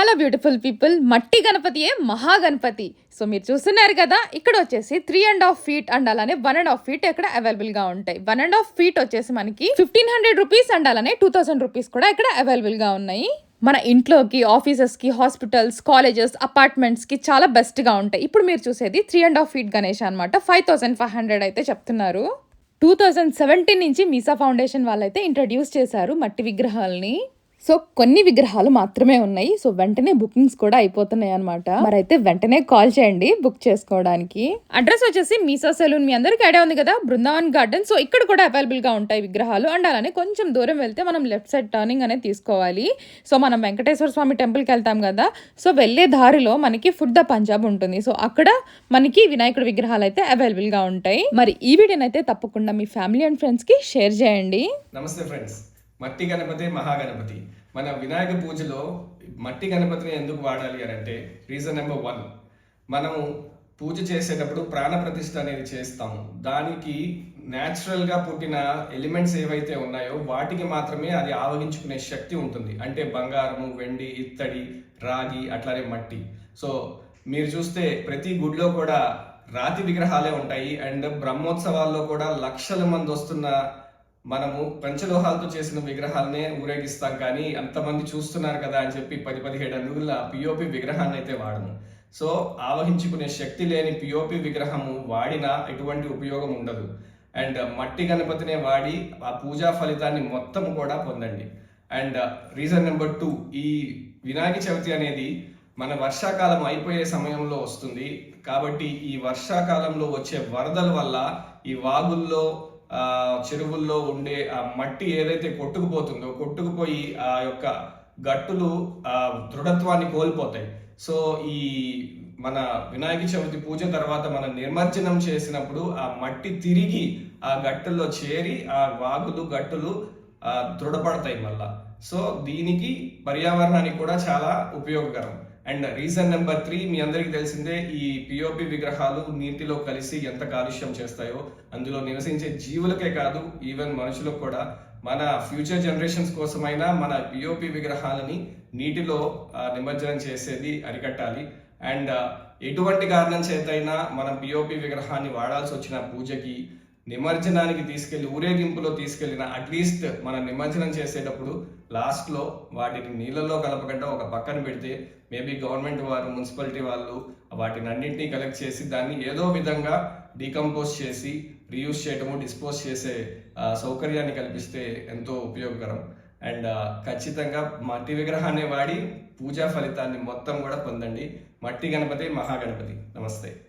Hello beautiful people మట్టి గణపతియే Mahaganapati. So మీరు చూస్తున్నారు కదా ఇక్కడ వచ్చేసి three and half feet and అలానే వన్ అండ్ హాఫ్ ఫీట్ ఇక్కడ అవైలబుల్గా ఉంటాయి. వన్ అండ్ హాఫ్ ఫీట్ వచ్చేసి మనకి ఫిఫ్టీన్ హండ్రెడ్ రూపీస్ అండ్ అలానే టూ థౌసండ్ రూపీస్ కూడా ఇక్కడ అవైలబుల్గా ఉన్నాయి. మన ఇంట్లోకి ఆఫీసెస్కి హాస్పిటల్స్ కాలేజెస్ అపార్ట్మెంట్స్కి చాలా బెస్ట్గా ఉంటాయి. ఇప్పుడు మీరు చూసేది three and half feet Ganesh అనమాట ఫైవ్ థౌసండ్ ఫైవ్ హండ్రెడ్ అయితే చెప్తున్నారు. టూ థౌజండ్ సెవెంటీన్ నుంచి మీసా ఫౌండేషన్ వాళ్ళైతే ఇంట్రడ్యూస్ చేశారు మట్టి విగ్రహాలని. సో కొన్ని విగ్రహాలు మాత్రమే ఉన్నాయి. సో వెంటనే బుకింగ్స్ కూడా అయిపోతున్నాయి అనమాట మరైతే వెంటనే కాల్ చేయండి బుక్ చేసుకోవడానికి. అడ్రస్ వచ్చేసి మీసా సెలూన్ మీ అందరికీ ఐడియా ఉంది కదా? బృందావన్ గార్డెన్. సో ఇక్కడ కూడా అవైలబుల్గా ఉంటాయి విగ్రహాలు. అండ్ అలానే కొంచెం దూరం వెళ్తే మనం లెఫ్ట్ సైడ్ టర్నింగ్ అనేది తీసుకోవాలి. సో మనం వెంకటేశ్వర స్వామి టెంపుల్కి వెళ్తాం కదా? సో వెళ్ళే దారిలో మనకి ఫుడ్ ద పంజాబ్ ఉంటుంది. సో అక్కడ మనకి వినాయకుడి విగ్రహాలు అయితే అవైలబుల్గా ఉంటాయి. మరి ఈ వీడియోనైతే అయితే తప్పకుండా మీ ఫ్యామిలీ అండ్ ఫ్రెండ్స్కి షేర్ చేయండి. నమస్తే ఫ్రెండ్స్. మట్టి గణపతి మహాగణపతి మన వినాయక పూజలో మట్టి గణపతిని ఎందుకు వాడాలి అని అంటే రీజన్ నెంబర్ వన్ మనము పూజ చేసేటప్పుడు ప్రాణప్రతిష్ఠ అనేది చేస్తాము. దానికి న్యాచురల్గా పుట్టిన ఎలిమెంట్స్ ఏవైతే ఉన్నాయో వాటికి మాత్రమే అది ఆవగించుకునే శక్తి ఉంటుంది. అంటే బంగారము వెండి ఇత్తడి రాగి అట్లానే మట్టి. సో మీరు చూస్తే ప్రతి గుడిలో కూడా రాతి విగ్రహాలే ఉంటాయి. అండ్ బ్రహ్మోత్సవాల్లో కూడా లక్షల మంది వస్తున్న మనము పంచలోహాలతో చేసిన విగ్రహాలనే ఊరేగిస్తాం కానీ అంతమంది చూస్తున్నారు కదా అని చెప్పి పది పదిహేడు అడుగుల పిఓపి విగ్రహాన్ని అయితే వాడము. సో ఆవహించుకునే శక్తి లేని పిఓపి విగ్రహము వాడినా ఎటువంటి ఉపయోగం ఉండదు. అండ్ మట్టి గణపతినే వాడి ఆ పూజా ఫలితాన్ని మొత్తం కూడా పొందండి. అండ్ రీజన్ నెంబర్ టూ ఈ వినాయక చవితి అనేది మన వర్షాకాలం అయిపోయే సమయంలో వస్తుంది. కాబట్టి ఈ వర్షాకాలంలో వచ్చే వరదల వల్ల ఈ వాగుల్లో చెరువుల్లో ఉండే ఆ మట్టి ఏదైతే కొట్టుకుపోతుందో కొట్టుకుపోయి ఆ యొక్క గట్టులు ఆ దృఢత్వాన్ని కోల్పోతాయి. సో ఈ మన వినాయక చవితి పూజ తర్వాత మనం నిమజ్జనం చేసినప్పుడు ఆ మట్టి తిరిగి ఆ గట్టుల్లో చేరి ఆ వాగులు గట్టులు దృఢపడతాయి మళ్ళా. సో దీనికి పర్యావరణానికి కూడా చాలా ఉపయోగకరం. అండ్ రీజన్ నెంబర్ త్రీ మీ అందరికీ తెలిసిందే ఈ పిఓపి విగ్రహాలు నీటిలో కలిసి ఎంత కాలుష్యం చేస్తాయో. అందులో నివసించే జీవులకే కాదు ఈవెన్ మనుషులకు కూడా. మన ఫ్యూచర్ జనరేషన్స్ కోసమైనా మన పిఓపి విగ్రహాలని నీటిలో నిమజ్జనం చేసేది అరికట్టాలి. అండ్ ఎటువంటి కారణం చేతైనా మనం పిఓపి విగ్రహాన్ని వాడాల్సి వచ్చిన పూజకి నిమజ్జనానికి తీసుకెళ్ళి ఊరేగింపులో తీసుకెళ్ళిన అట్లీస్ట్ మనం నిమజ్జనం చేసేటప్పుడు లాస్ట్లో వాటిని నీళ్ళలో కలపకుండా ఒక పక్కన పెడితే మేబీ గవర్నమెంట్ వారు మున్సిపాలిటీ వాళ్ళు వాటిని అన్నింటినీ కలెక్ట్ చేసి దాన్ని ఏదో విధంగా డీకంపోజ్ చేసి రీయూజ్ చేయడము డిస్పోజ్ చేసే సౌకర్యాన్ని కల్పిస్తే ఎంతో ఉపయోగకరం. అండ్ ఖచ్చితంగా మట్టి విగ్రహాన్ని వాడి పూజా ఫలితాన్ని మొత్తం కూడా పొందండి. మట్టి గణపతి మహాగణపతి. నమస్తే.